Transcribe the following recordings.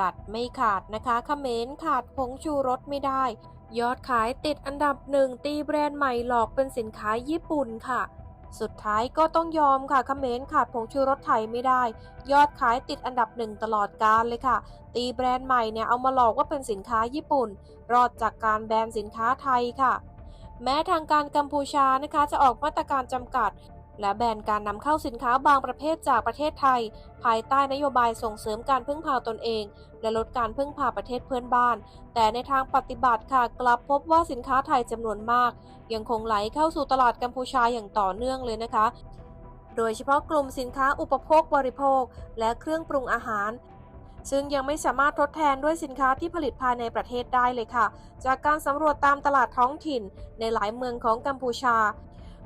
ตัดไม่ขาดนะคะเขมรขาดผงชูรสไม่ได้ ยอดขายติดอันดับหนึ่งตีแบรนด์ใหม่หลอกเป็นสินค้าญี่ปุ่นค่ะ สุดท้ายก็ต้องยอมค่ะเขมรขาดผงชูรสไทยไม่ได้ ยอดขายติดอันดับหนึ่งตลอดกาลเลยค่ะ ตีแบรนด์ใหม่เนี่ยเอามาหลอกว่าเป็นสินค้าญี่ปุ่น รอดจากการแบนสินค้าไทยค่ะ แม้ทางการกัมพูชานะคะจะออกมาตรการจำกัด และแบนการนำเข้าสินค้าบางประเภทจากประเทศไทย ภายใต้นโยบายส่งเสริมการพึ่งพาตนเอง และลดการพึ่งพาประเทศเพื่อนบ้าน แต่ในทางปฏิบัติค่ะกลับพบว่าสินค้าไทยจำนวนมาก ยังคงไหลเข้าสู่ตลาดกัมพูชาอย่างต่อเนื่องเลยนะคะ โดยเฉพาะกลุ่มสินค้าอุปโภคบริโภค และเครื่องปรุงอาหารซึ่งยังไม่สามารถทดแทนด้วยสินค้าที่ผลิตภายในประเทศได้เลยค่ะ จากการสำรวจตามตลาดท้องถิ่นในหลายเมืองของกัมพูชา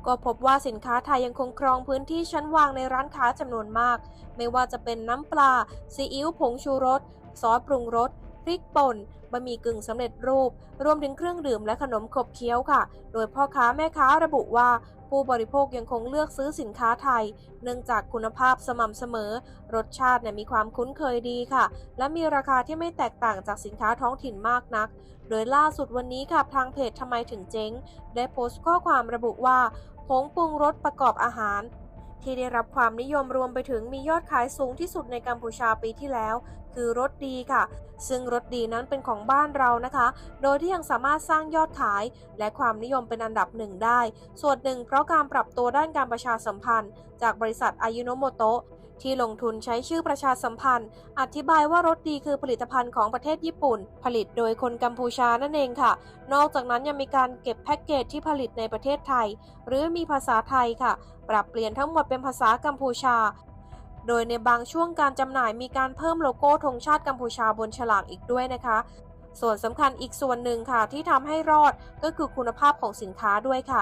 ก็พบว่าสินค้าไทยยังคงครองพื้นที่ชั้นวางในร้านค้าจำนวนมาก ไม่ว่าจะเป็นน้ำปลาซีอิ๊วผงชูรส ซอสปรุงรส ริกป่นบะหมี่กึ่งสำเร็จรูป รวมถึงเครื่องดื่มและขนมขบเคี้ยวค่ะ โดยพ่อค้าแม่ค้าระบุว่า ผู้บริโภคยังคงเลือกซื้อสินค้าไทย เนื่องจากคุณภาพสม่ำเสมอ รสชาติเนี่ยมีความคุ้นเคยดีค่ะ และมีราคาที่ไม่แตกต่างจากสินค้าท้องถิ่นมากนัก โดยล่าสุดวันนี้ค่ะทางเพจทำไมถึงเจ๊ง ได้โพสต์ข้อความระบุว่าผงปรุงรสประกอบอาหารที่ได้รับความนิยมรวมไปถึงมียอดขายสูงที่สุดในกัมพูชาปีที่แล้วคือรสดีค่ะ ซึ่งรสดีนั้นเป็นของบ้านเรานะคะ โดยที่ยังสามารถสร้างยอดขาย และความนิยมเป็นอันดับหนึ่งได้ ส่วนหนึ่งเพราะการปรับตัวด้านการประชาสัมพันธ์ จากบริษัทอายุโนโมโตะที่ลงทุนใช้ชื่อประชาสัมพันธ์ อธิบายว่ารสดีคือผลิตภัณฑ์ของประเทศญี่ปุ่น ผลิตโดยคนกัมพูชานั่นเองค่ะ นอกจากนั้นยังมีการเก็บแพ็กเกจที่ผลิตในประเทศไทย หรือมีภาษาไทยค่ะ ปรับเปลี่ยนทั้งหมดเป็นภาษากัมพูชา โดยในบางช่วงการจำหน่ายมีการเพิ่มโลโก้ธงชาติกัมพูชาบนฉลากอีกด้วยนะคะ ส่วนสำคัญอีกส่วนหนึ่งค่ะ ที่ทำให้รอดก็คือคุณภาพของสินค้าด้วยค่ะ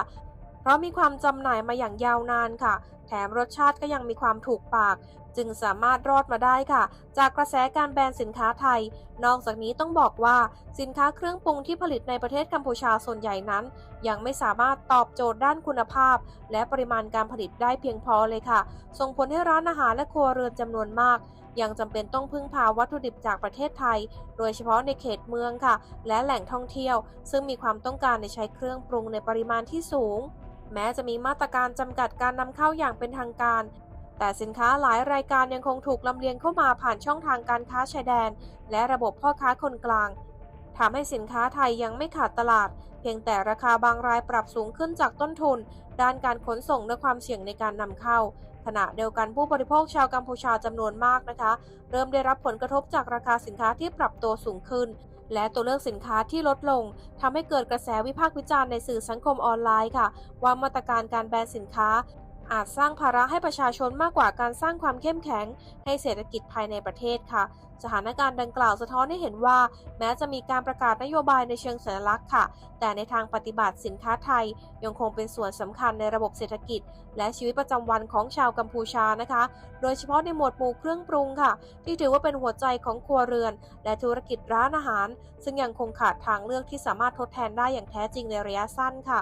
เพราะมีความจำหน่ายมาอย่างยาวนานค่ะ แถมรสชาติก็ยังมีความถูกปาก จึงสามารถรอดมาได้ค่ะ จากกระแสการแบนสินค้าไทย นอกจากนี้ต้องบอกว่าสินค้าเครื่องปรุงที่ผลิตในประเทศกัมพูชาส่วนใหญ่นั้น ยังไม่สามารถตอบโจทย์ด้านคุณภาพ และปริมาณการผลิตได้เพียงพอเลยค่ะ ส่งผลให้ร้านอาหารและครัวเรือนจำนวนมาก ยังจำเป็นต้องพึ่งพาวัตถุดิบจากประเทศไทย โดยเฉพาะในเขตเมืองค่ะ และแหล่งท่องเที่ยว ซึ่งมีความต้องการในใช้เครื่องปรุงในปริมาณที่สูง แม้จะมีมาตรการจำกัดการนำเข้าอย่างเป็นทางการ แต่สินค้าหลายรายการยังคงถูกลำเลียงเข้ามาผ่านช่องทางการค้าชายแดน และระบบพ่อค้าคนกลางทำให้สินค้าไทยยังไม่ขาดตลาด เพียงแต่ราคาบางรายปรับสูงขึ้นจากต้นทุน ด้านการขนส่งและความเสี่ยงในการนำเข้า ขณะเดียวกันผู้บริโภคชาวกัมพูชาจำนวนมากนะคะ เริ่มได้รับผลกระทบจากราคาสินค้าที่ปรับตัวสูงขึ้น และตัวเลือกสินค้าที่ลดลงทำให้เกิดกระแสวิพากษ์วิจารณ์ในสื่อสังคมออนไลน์ค่ะ ว่ามาตรการการแบนสินค้า อาจสร้างภาระให้ประชาชนมากกว่าการสร้างความเข้มแข็ง ให้เศรษฐกิจภายในประเทศค่ะ สถานการณ์ดังกล่าวสะท้อนให้เห็นว่า แม้จะมีการประกาศนโยบายในเชิงสัญลักษณ์ค่ะ แต่ในทางปฏิบัติสินค้าไทย ยังคงเป็นส่วนสำคัญในระบบเศรษฐกิจ และชีวิตประจำวันของชาวกัมพูชานะคะ โดยเฉพาะในหมวดหมู่เครื่องปรุงค่ะ ที่ถือว่าเป็นหัวใจของครัวเรือน และธุรกิจร้านอาหาร ซึ่งยังคงขาดทางเลือกที่สามารถทดแทนได้อย่างแท้จริงในระยะสั้นค่ะ